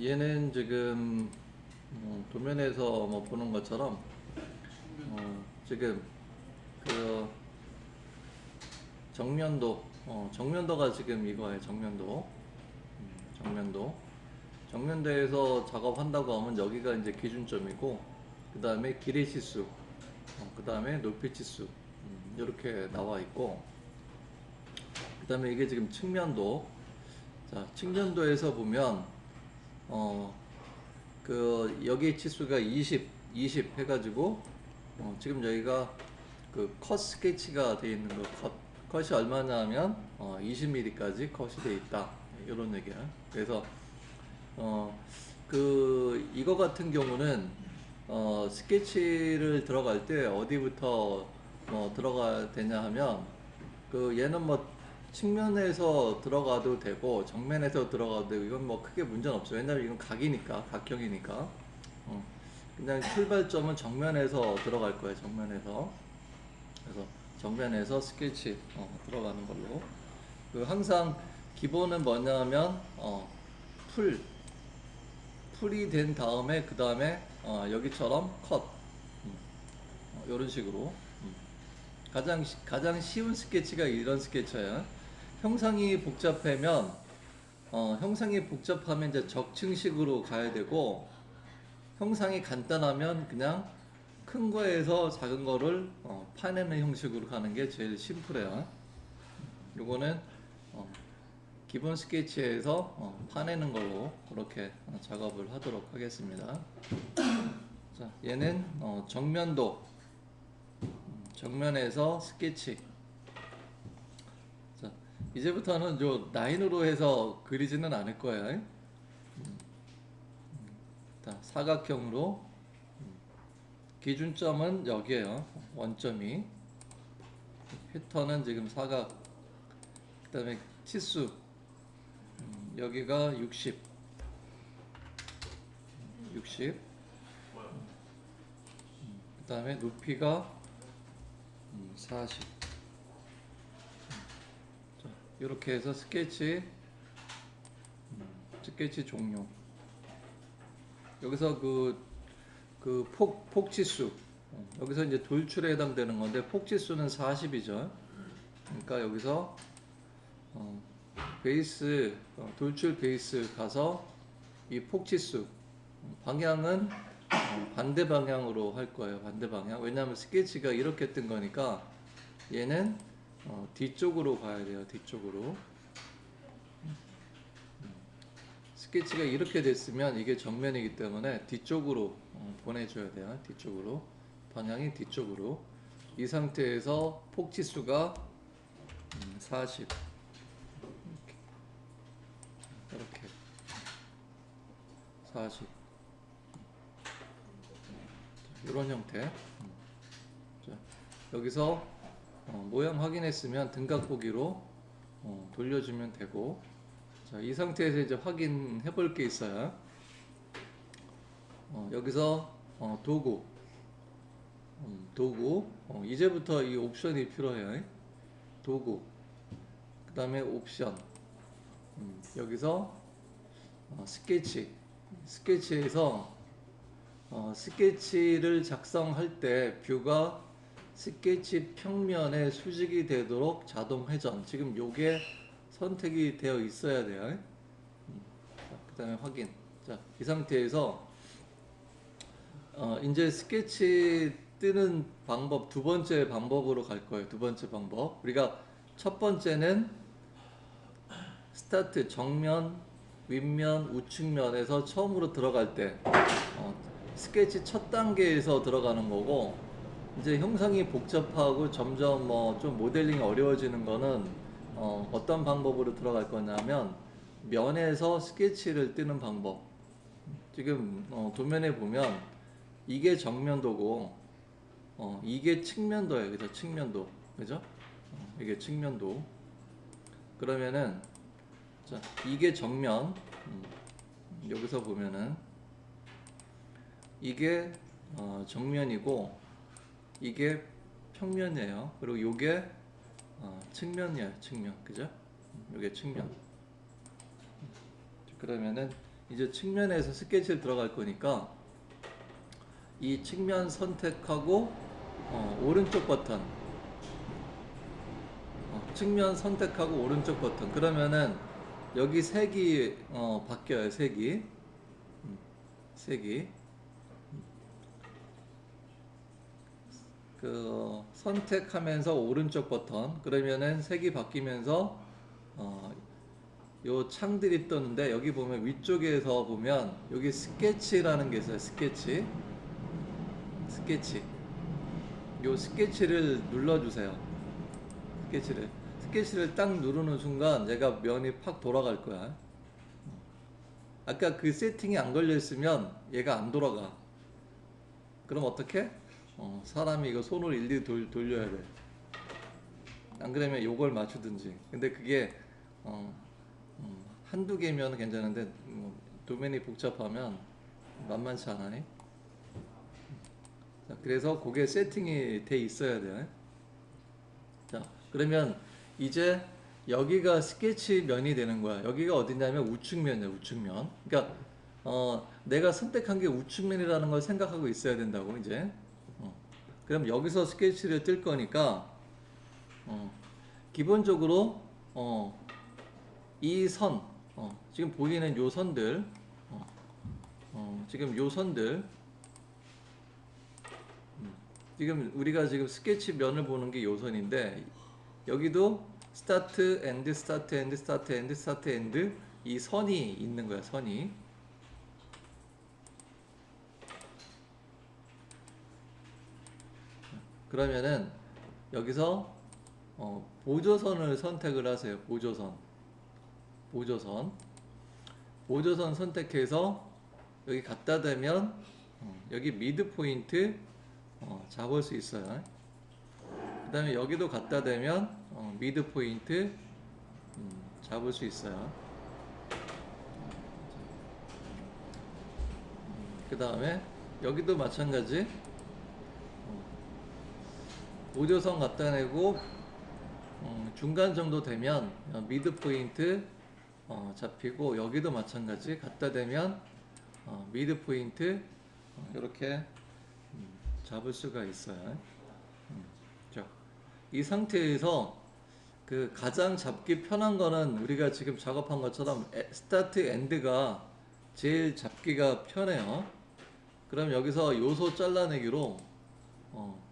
얘는 지금 어, 도면에서 뭐 보는 것처럼 어, 지금 그 정면도 어, 정면도가 지금 이거예요 정면도. 음, 정면도. 정면도에서 작업한다고 하면 여기가 이제 기준점이고 그 다음에 치수 어, 그 다음에 높이 치수 음, 이렇게 나와 있고 그 다음에 이게 지금 측면도. 자 측면도에서 보면 어 그 여기 치수가 20 20 해가지고 어, 지금 여기가 그 컷 스케치가 돼 있는 거 컷, 컷이 얼마냐 면 어, 20mm까지 컷이 돼 있다. 이런 얘기야. 그래서 어 그 이거 같은 경우는 어 스케치를 들어갈 때 어디부터 뭐 들어가야 되냐 하면 그 얘는 뭐 측면에서 들어가도 되고 정면에서 들어가도 되고 이건 뭐 크게 문제는 없어요. 왜냐면 이건 각이니까 각형이니까. 어, 그냥 출발점은 정면에서 들어갈 거예요 정면에서. 그래서 정면에서 스케치 어, 들어가는 걸로. 그 항상 기본은 뭐냐면 어, 풀. 풀이 된 다음에 그 다음에 어, 여기처럼 컷. 음, 어, 이런 식으로. 음. 가장 쉬- 가장 쉬운 스케치가 이런 스케치예요. 형상이 복잡하면 어, 형상이 복잡하면 이제 적층식으로 가야 되고 형상이 간단하면 그냥 큰 거에서 작은 거를 어, 파내는 형식으로 가는 게 제일 심플해요. 요거는 어, 기본 스케치에서 어, 파내는 걸로 그렇게 어, 작업을 하도록 하겠습니다. 자, 얘는 어, 정면도 음, 정면에서 스케치. 자, 이제부터는 요 라인으로 해서 그리지는 않을 거예요. 사각형으로 음, 기준점은 여기에요. 원점이 패턴은 지금 사각. 그 다음에 치수 음, 여기가 60. 60. 그 다음에 높이가 음, 40. 자, 이렇게 해서 스케치, 음, 스케치 종료. 여기서 그, 그 폭, 폭지수. 어, 여기서 이제 돌출에 해당되는 건데, 폭지수는 40이죠. 그러니까 여기서, 어, 베이스, 어, 돌출 베이스 가서 이 폭지수, 음, 방향은 어, 반대 방향으로 할 거예요. 반대 방향. 왜냐하면 스케치가 이렇게 뜬 거니까 얘는 어, 뒤쪽으로 가야 돼요. 뒤쪽으로. 음. 스케치가 이렇게 됐으면 이게 정면이기 때문에 뒤쪽으로 어, 보내줘야 돼요. 뒤쪽으로. 방향이 뒤쪽으로. 이 상태에서 폭치수가 음, 40. 이렇게. 이렇게. 40. 이런 형태. 음. 자, 여기서 어, 모양 확인했으면 등각 보기로 어, 돌려주면 되고, 자, 이 상태에서 이제 확인해 볼 게 있어요. 어, 여기서 어, 도구, 음, 도구, 어, 이제부터 이 옵션이 필요해요. 도구, 그 다음에 옵션, 음, 여기서 어, 스케치, 스케치에서 어, 스케치를 작성할 때 뷰가 스케치 평면에 수직이 되도록 자동 회전. 지금 요게 선택이 되어 있어야 돼요. 음, 그 다음에 확인. 자, 이 상태에서 어, 이제 스케치 뜨는 방법 두 번째 방법으로 갈 거예요. 두 번째 방법. 우리가 첫 번째는 스타트 정면, 윗면, 우측면에서 처음으로 들어갈 때 어, 스케치 첫 단계에서 들어가는 거고 이제 형상이 복잡하고 점점 뭐 좀 모델링이 어려워지는 거는 어, 어떤 방법으로 들어갈 거냐면 면에서 스케치를 뜨는 방법. 지금 어, 도면에 보면 이게 정면도고 어, 이게 측면도예요. 그죠? 측면도. 그죠? 어, 이게 측면도. 그러면은 자, 이게 정면. 음, 여기서 보면은 이게 어, 정면이고 이게 평면이에요. 그리고 요게 어, 측면이에요. 측면. 그죠? 음, 요게 측면. 그러면은 이제 측면에서 스케치를 들어갈 거니까 이 측면 선택하고 어, 오른쪽 버튼 어, 측면 선택하고 오른쪽 버튼 그러면은 여기 색이 어, 바뀌어요 색이 음, 색이 그 선택하면서 오른쪽 버튼 그러면은 색이 바뀌면서 어, 요 창들이 뜨는데 여기 보면 위쪽에서 보면 여기 스케치라는 게 있어요 스케치. 스케치. 요 스케치를 눌러주세요. 스케치를. 스케치를 딱 누르는 순간 얘가 면이 팍 돌아갈 거야. 아까 그 세팅이 안 걸려 있으면 얘가 안 돌아가. 그럼 어떻게? 어, 사람이 이거 손을 일일이 돌, 돌려야 돼. 안 그러면 요걸 맞추든지. 근데 그게 어, 음, 한두 개면 괜찮은데 뭐, 도면이 복잡하면 만만치 않아요. 자, 그래서 그게 세팅이 돼 있어야 돼. 자, 그러면 이제 여기가 스케치 면이 되는 거야. 여기가 어디냐면 우측면이야, 우측면. 그러니까 어, 내가 선택한 게 우측면이라는 걸 생각하고 있어야 된다고 이제. 어. 그럼 여기서 스케치를 뜰 거니까 어, 기본적으로 어, 이 선, 어, 지금 보이는 요 선들, 어, 어, 지금 요 선들, 음, 지금 우리가 지금 스케치 면을 보는 게 요 선인데 여기도 스타트, 엔드, 스타트, 엔드, 스타트, 엔드, 스타트, 엔드 이 선이 있는 거야 선이. 그러면은 여기서 어, 보조선을 선택을 하세요. 보조선. 보조선. 보조선 선택해서 여기 갖다 대면 어, 여기 미드 포인트 어, 잡을 수 있어요. 그 다음에 여기도 갖다 대면 어, 미드 포인트 음, 잡을 수 있어요. 그 다음에 여기도 마찬가지 보조선 갖다 내고 음, 중간 정도 되면 어, 미드 포인트 어, 잡히고 여기도 마찬가지 갖다 대면 어, 미드 포인트 어, 이렇게 음, 잡을 수가 있어요. 음, 자, 이 상태에서 그 가장 잡기 편한 거는 우리가 지금 작업한 것처럼 에- 스타트 엔드가 제일 잡기가 편해요. 그럼 여기서 요소 잘라내기로 어,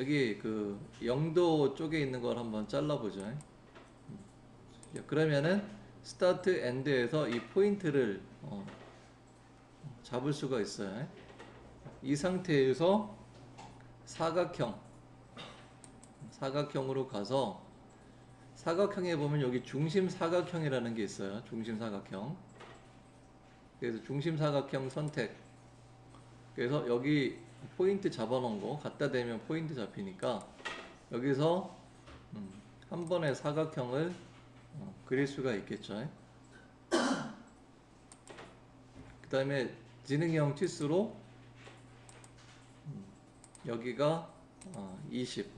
여기 그 영도 쪽에 있는 걸 한번 잘라보죠. 음. 자, 그러면은 스타트 엔드에서 이 포인트를 어, 잡을 수가 있어요. 이 상태에서 사각형 사각형으로 가서 사각형에 보면 여기 중심 사각형이라는 게 있어요. 중심 사각형. 그래서 중심 사각형 선택. 그래서 여기 포인트 잡아놓은 거 갖다 대면 포인트 잡히니까 여기서 음, 한 번에 사각형을 어, 그릴 수가 있겠죠. 그 다음에 지능형 치수로 음, 여기가 어, 20.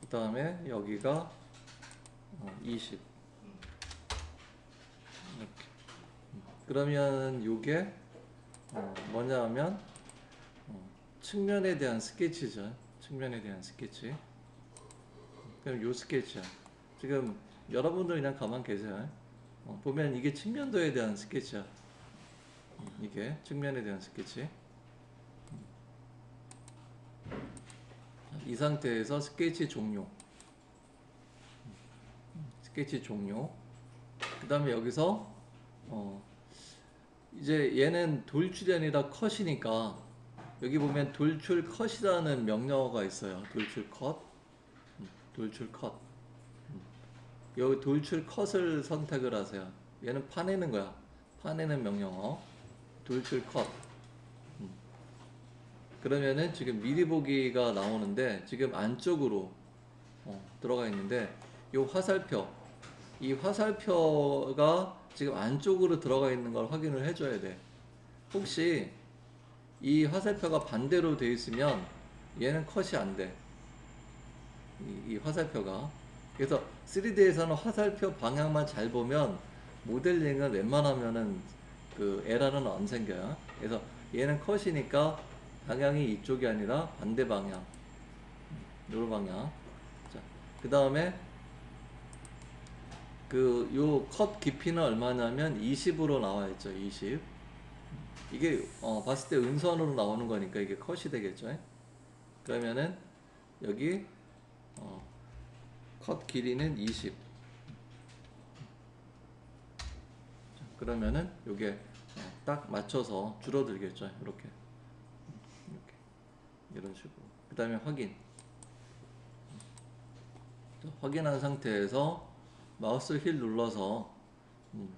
그 다음에 여기가 어, 20. 이렇게. 음, 그러면 요게 어, 뭐냐 하면 어, 측면에 대한 스케치죠. 측면에 대한 스케치. 그럼 요 스케치야. 지금 여러분들 그냥 가만 계세요. 어, 보면 이게 측면도에 대한 스케치야. 음, 이게 측면에 대한 스케치. 이 상태에서 스케치 종료. 음, 스케치 종료. 그 다음에 여기서 어 이제 얘는 돌출이 아니라 컷이니까 여기 보면 돌출 컷이라는 명령어가 있어요. 돌출 컷, 음, 돌출 컷. 음. 여기 돌출 컷을 선택을 하세요. 얘는 파내는 거야. 파내는 명령어. 돌출 컷. 음. 그러면은 지금 미리 보기가 나오는데 지금 안쪽으로 어, 들어가 있는데 이 화살표 이 화살표가 지금 안쪽으로 들어가 있는 걸 확인을 해줘야 돼. 혹시 이 화살표가 반대로 돼 있으면 얘는 컷이 안 돼. 이, 이 화살표가 그래서 3D에서는 화살표 방향만 잘 보면 모델링은 웬만하면은 그 에러는 안 생겨요. 그래서 얘는 컷이니까 방향이 이쪽이 아니라 반대 방향. 요 방향. 자, 그 다음에 그요컷 깊이는 얼마냐면 20으로 나와 있죠. 20. 이게 어, 봤을 때 은선으로 나오는 거니까 이게 컷이 되겠죠. 그러면은 여기 어, 컷 길이는 20. 자, 그러면은 요게 어, 딱 맞춰서 줄어들겠죠. 이렇게. 이렇게. 이런 식으로. 그 다음에 확인. 자, 확인한 상태에서 마우스 휠 눌러서 음,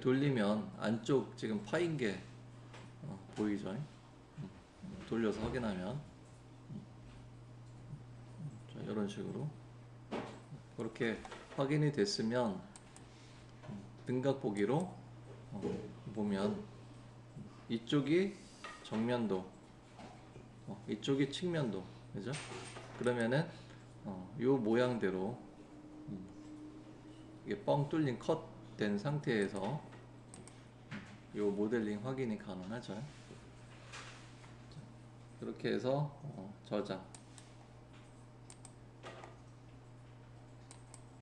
돌리면 안쪽 지금 파인 게 어, 보이죠? 음, 돌려서 확인하면 음, 자, 이런 식으로 그렇게 확인이 됐으면 음, 등각 보기로 어, 보면 이쪽이 정면도 어, 이쪽이 측면도 그죠? 그러면은 어, 요 모양대로 음, 이게 뻥 뚫린 컷 된 상태에서 음, 요 모델링 확인이 가능하죠. 자, 그렇게 해서 어, 저장